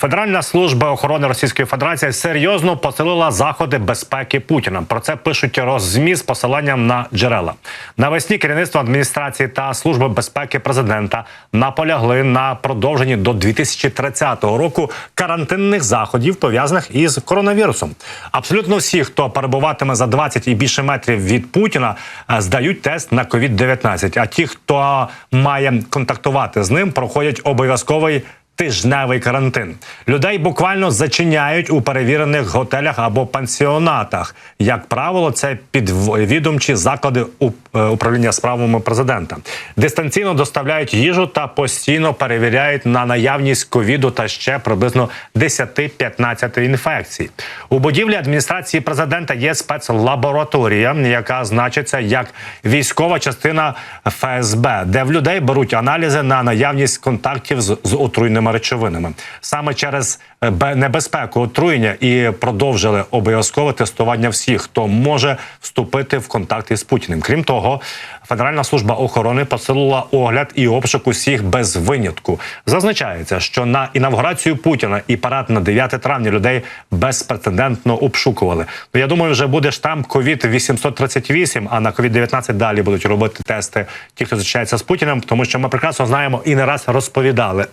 Федеральна служба охорони Російської Федерації серйозно посилила заходи безпеки Путіна. Про це пишуть роззмі з посиланням на джерела. Навесні керівництво адміністрації та служби безпеки президента наполягли на продовженні до 2030 року карантинних заходів пов'язаних із коронавірусом. Абсолютно всі, хто перебуватиме за 20 і більше метрів від Путіна, е, здають тест на COVID-19. А ті, хто має контактувати з ним, проходять обов'язковий. Тижневий карантин людей буквально зачиняють у перевірених готелях або пансіонатах. Як правило, це підвідомчі заклади е, управління справами президента. Дистанційно доставляють їжу та постійно перевіряють на наявність ковіду та ще приблизно 10-15 інфекцій. У будівлі адміністрації президента є спецлабораторія, яка значиться як військова частина ФСБ, де в людей беруть аналізи на наявність контактів з, з отруйними речовинами. Саме через е, небезпеку отруєння і продовжили обов'язкове тестування всіх, хто може вступити в контакт із Путіним. Крім того, Федеральна служба охорони посилила огляд і обшук усіх без винятку. Зазначається, що на інавгурацію Путіна і парад на 9 травня людей безпрецедентно обшукували. Ну я думаю, вже буде штамп ковід 838 а на ковід 19 далі будуть робити тести ті, хто зустрічається з Путіним, тому що ми прекрасно знаємо і не раз розповідали.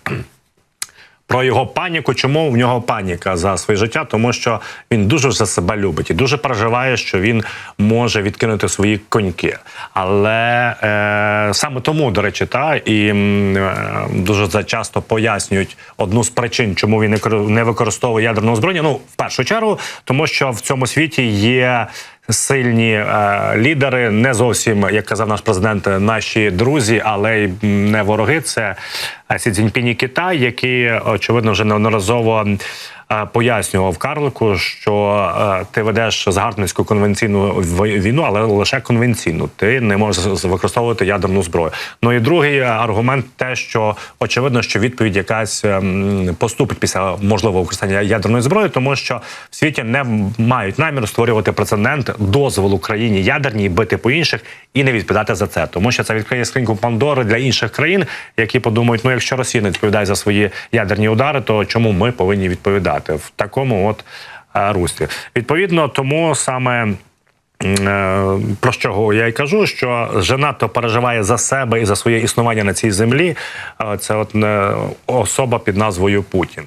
Про його паніку, чому в нього паніка за своє життя? Тому що він дуже за себе любить і дуже переживає, що він може відкинути свої коньки. Але е, саме тому, до речі, та і е, дуже зачасто пояснюють одну з причин, чому він не кор- використовує ядерного зброєння. Ну, в першу чергу, тому що в цьому світі є. Сильні е, лідери, не зовсім, як казав наш президент, наші друзі, але й не вороги. Це Сі Цзіньпінь і Китай, які очевидно вже неодноразово пояснював Карлику, що е, ти ведеш загарбницьку конвенційну війну, але лише конвенційну. Ти не можеш використовувати ядерну зброю. Ну і другий е, аргумент, те, що очевидно, що відповідь якась ем, поступить після можливого використання ядерної зброї, тому що в світі не мають наміру створювати прецедент дозволу Україні ядерній бити по інших і не відповідати за це, тому що це відкриє скриньку Пандори для інших країн, які подумають: ну якщо Росія не відповідає за свої ядерні удари, то чому ми повинні відповідати в такому от е, руслі? Відповідно, тому саме. Е, Про що я й кажу, що женато переживає за себе і за своє існування на цій землі. Це от е, особа під назвою Путін.